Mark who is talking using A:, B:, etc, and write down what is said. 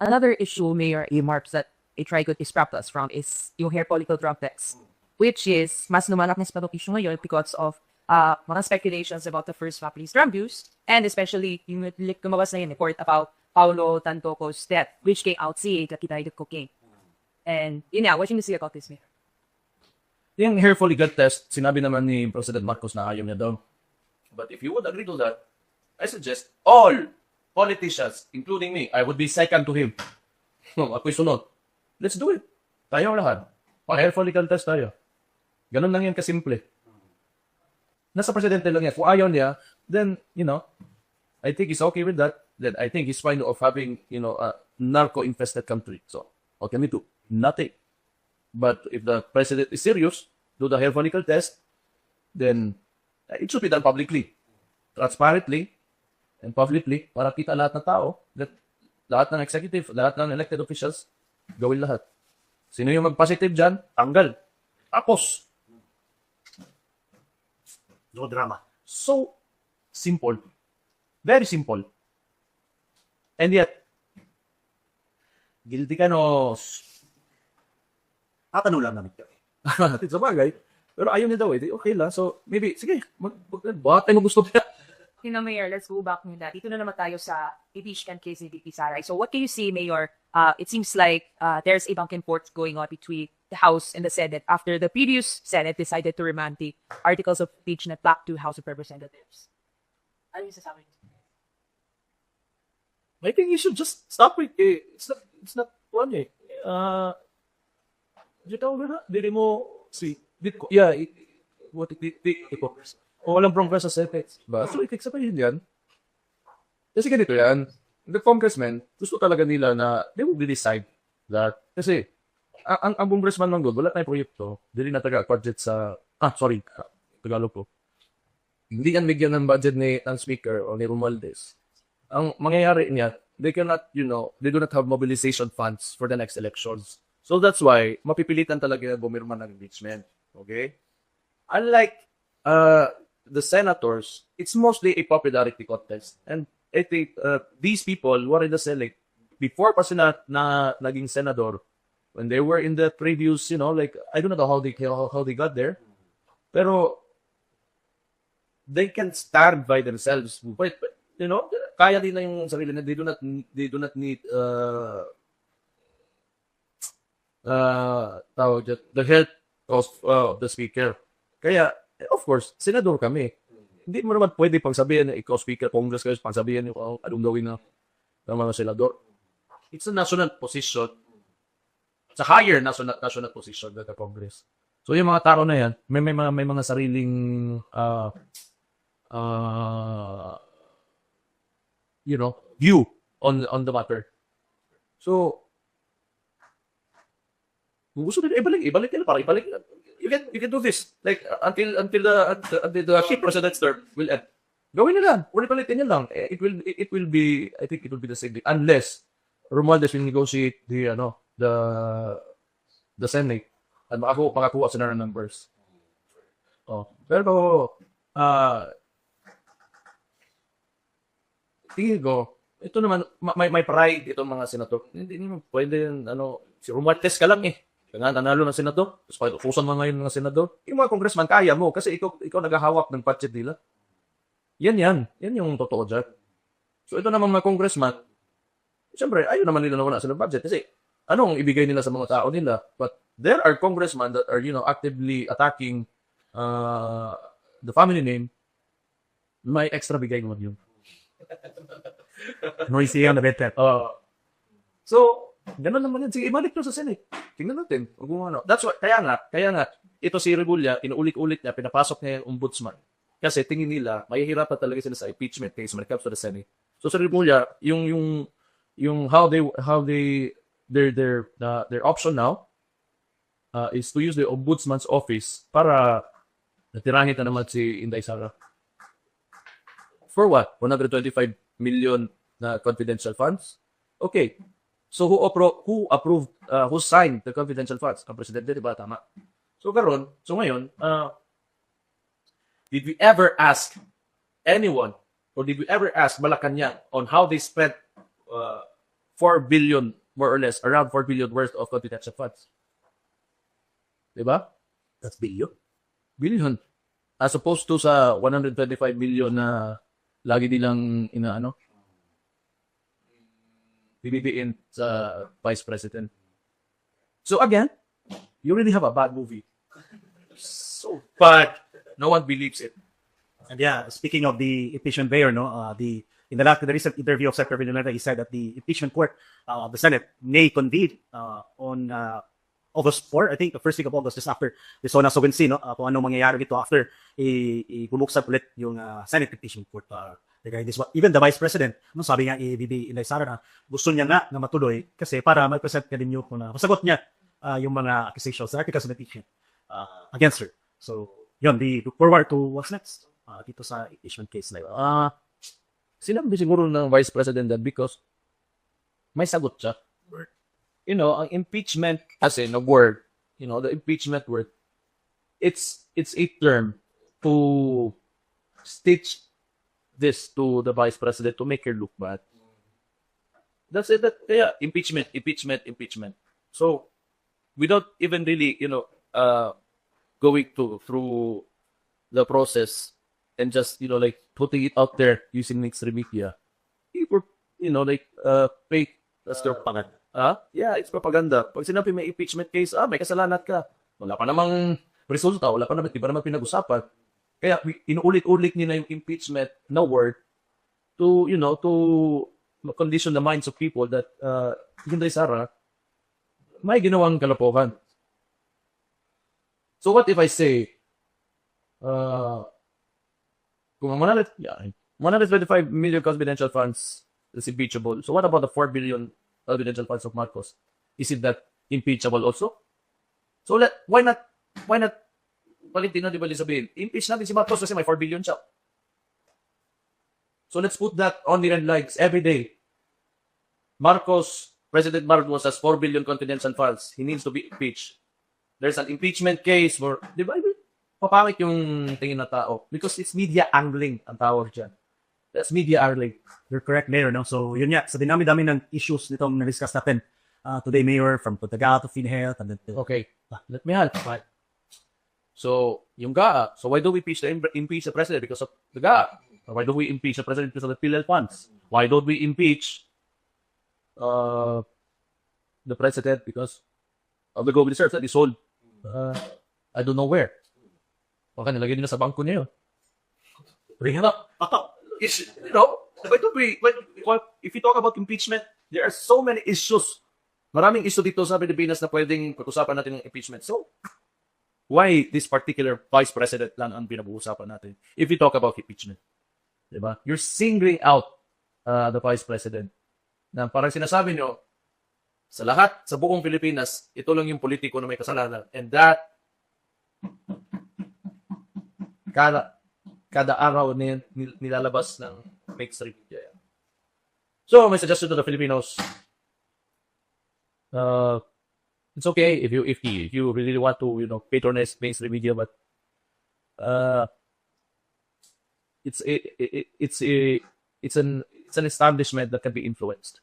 A: Another issue, Mayor Amarps, that a trigot is us from is yung hair follicle droplets, which is mas lumalak na sa issue ngayon because of uh, mga speculations about the first family's drug use, and especially yung lumabas na yung report about Paulo Tantoco's death, which came out CA that he died cocaine. And yun nga, what you see about this, Mayor?
B: Yung hair follicle test, sinabi naman ni President Marcos na ayaw niya daw. But if you would agree to that, I suggest all politicians, including me, I would be second to him. No, ako'y sunod. Let's do it. Tayo lahat. Pa hair follicle test tayo. Ganun lang yan kasimple. Nasa presidente lang yan. Kung ayaw niya, then, you know, I think he's okay with that. Then I think he's fine of having, you know, a narco-infested country. So, what can we do? Nothing. But if the president is serious, do the hair follicle test, then it should be done publicly, transparently, and publicly para kita lahat ng tao that lahat ng executive, lahat ng elected officials, gawin lahat. Sino yung mag-positive dyan? Tanggal. Tapos.
C: No drama.
B: So simple. Very simple. And yet, guilty ka no.
C: Tatanong lang namin kayo.
B: sa bagay. Pero ayaw niya daw eh. Okay lang. So, maybe, sige, mag, mag, bakit tayo gusto niya?
A: Know, Mayor, let's go back nyo na. Dito na naman tayo sa impeachment case ni VP Saray. So what can you see, Mayor? Uh, it seems like uh, there's a back and forth going on between the House and the Senate after the previous Senate decided to remand the articles of impeachment back to House of Representatives. Ano yung sasabi niyo?
B: I think you should just stop it. Eh. It's not, it's not one eh. Uh, dito ako na, dili mo, si, dit ko, yeah, it, what it, it, o walang progress sa Senate. Ba? So, ikik sabihin yan. Kasi ganito yan. The congressmen, gusto talaga nila na they will decide that. Kasi, ang, ang, congressman ng wala tayong proyekto, dili na taga budget sa, ah, sorry, Tagalog ko. Hindi yan bigyan ng budget ni ng speaker o ni Romualdez ang mangyayari niya, they cannot, you know, they do not have mobilization funds for the next elections. So that's why, mapipilitan talaga na bumirma ng impeachment. Okay? Unlike uh, the senators, it's mostly a popularity contest. And I think uh, these people who are in the Senate, before pa sila na naging senador, when they were in the previous, you know, like, I don't know how they, how, how they got there, pero they can stand by themselves. But, you know, kaya nila yung sarili nila. They do not, they do not need, uh, uh, tawag the help of uh, the speaker. Kaya, of course, senador kami. Hindi mo naman pwede pagsabihin na ikaw speaker, congress kayo, pagsabihin nyo, oh, anong gawin na ng mga senador. It's a national position. It's a higher national, national position than the congress. So yung mga tao na yan, may, may, mga, may mga sariling uh, uh, you know, view on on the matter. So, kung gusto nila ibalik, ibalik nila para ibalik. You can you can do this like uh, until until the until, the president's term will end. Gawin nila, ulit palitin nila lang. Eh, It will it, will be I think it will be the same thing unless Romualdez will negotiate the ano the the Senate at makakuha, makakuha sila ng numbers. Oh, pero ah tingin ko, ito naman, ma- may, may pride itong mga senator. Hindi naman pwede, ano, si Romualdez ka lang eh. Kaya nga, nanalo ng senador. Tapos pa, utusan mo ngayon ng senador. Yung mga congressman, kaya mo. Kasi ikaw, ikaw naghahawak ng budget nila. Yan yan. Yan yung totoo dyan. So ito naman mga congressman, siyempre, ayaw naman nila nawala sila ng budget. Kasi, anong ibigay nila sa mga tao nila? But there are congressmen that are, you know, actively attacking uh, the family name. May extra bigay naman yun.
C: Noisy the bed pet.
B: Uh, so, ganun naman yan. Sige, ibalik nyo sa Senate. Tingnan natin. Kung ano. That's what, kaya nga, kaya nga, ito si Rebulla, inuulit-ulit niya, pinapasok niya yung ombudsman. Kasi tingin nila, mahihirapan talaga sila sa impeachment case when it comes to the Senate. So si Rebulla, yung, yung, yung how they, how they, their, their, uh, their option now, uh, is to use the ombudsman's office para natirahin na naman si Inday Sara. For what? 125 million na confidential funds? Okay. So who appro who approved uh, who signed the confidential funds? Ang presidente, di ba? Tama. So karon, so ngayon, uh, did we ever ask anyone or did we ever ask Malacanang on how they spent uh, 4 billion, more or less, around 4 billion worth of confidential funds. Diba?
C: That's billion.
B: Billion. As opposed to sa 125 million na lagi nilang inaano, bibibiin sa vice president. So again, you really have a bad movie. So bad. No one believes it.
C: And yeah, speaking of the impeachment mayor, no, uh, the in the last the recent interview of Secretary Villanueva, he said that the impeachment court uh, of the Senate may convene uh, on uh, August 4, I think, the first week of August, just after the Sona Sobensi, no, uh, kung anong mangyayari dito after i- ibubuksan ulit yung uh, Senate impeachment court uh, regarding this. Even the Vice President, no, sabi nga Bibi Inday Sara na gusto niya nga na matuloy kasi para mag-present niya din yung kung na masagot niya uh, yung mga accusations, the articles of impeachment uh, against her. So, yun, the look forward to what's next uh, dito sa impeachment case na yun.
B: Ah, sinabi siguro ng vice president that because may sagot siya. You know, ang impeachment as in a word, you know, the impeachment word, it's it's a term to stitch this to the vice president to make her look bad. That's it. That, kaya impeachment, impeachment, impeachment. So, without even really, you know, uh, going to through the process and just you know like putting it out there using mainstream media, people you know like uh fake that's their
C: Pangat.
B: ah yeah it's propaganda. Pag sinabi may impeachment case, ah may kasalanan ka. Wala pa namang resulta, wala pa naman, di pa naman pinag-usapan. Kaya inuulit-ulit nila yung impeachment na word to, you know, to condition the minds of people that uh, Hinday Sara may ginawang kalokohan. So what if I say, uh, kung ang 100, yeah, 125 million confidential funds is impeachable. So what about the 4 billion confidential funds of Marcos? Is it that impeachable also? So let, why not, why not, Valentino, di ba sabihin, impeach natin si Marcos kasi may 4 billion siya. So let's put that on the red lines every day. Marcos, President Marcos has 4 billion confidential funds. He needs to be impeached. There's an impeachment case for, di ba, papangit yung tingin na tao. Because it's media angling ang tawag dyan. That's media angling.
C: You're correct, Mayor. No? So, yun nga. Sa dinami-dami ng issues nitong na-discuss natin uh, today, Mayor, from Putaga to FinHealth, and then
B: Okay, let me help. Right. So, yung GAA, so why do we impeach the, impeach the president? Because of the GAA. Or why do we impeach the president because of the PhilHealth funds? Why don't we impeach uh, the president because of the gold reserves that is sold uh, I don't know where. Baka nilagay nila sa bangko niya yun. Bring it up. Is, you know, why don't we, when, when- if you talk about impeachment, there are so many issues Maraming issue dito sa Pilipinas na pwedeng pag-usapan natin ng impeachment. So, why this particular vice president lang ang pinag-uusapan natin if we talk about impeachment? Diba? You're singling out uh, the vice president na parang sinasabi nyo, sa lahat, sa buong Pilipinas, ito lang yung politiko na may kasalanan. And that, kada, kada araw nil- nilalabas ng mainstream media. So, my suggestion to the Filipinos, uh, it's okay if you if you, if you really want to you know patronize mainstream media, but uh, it's a, it, it's a it's an it's an establishment that can be influenced.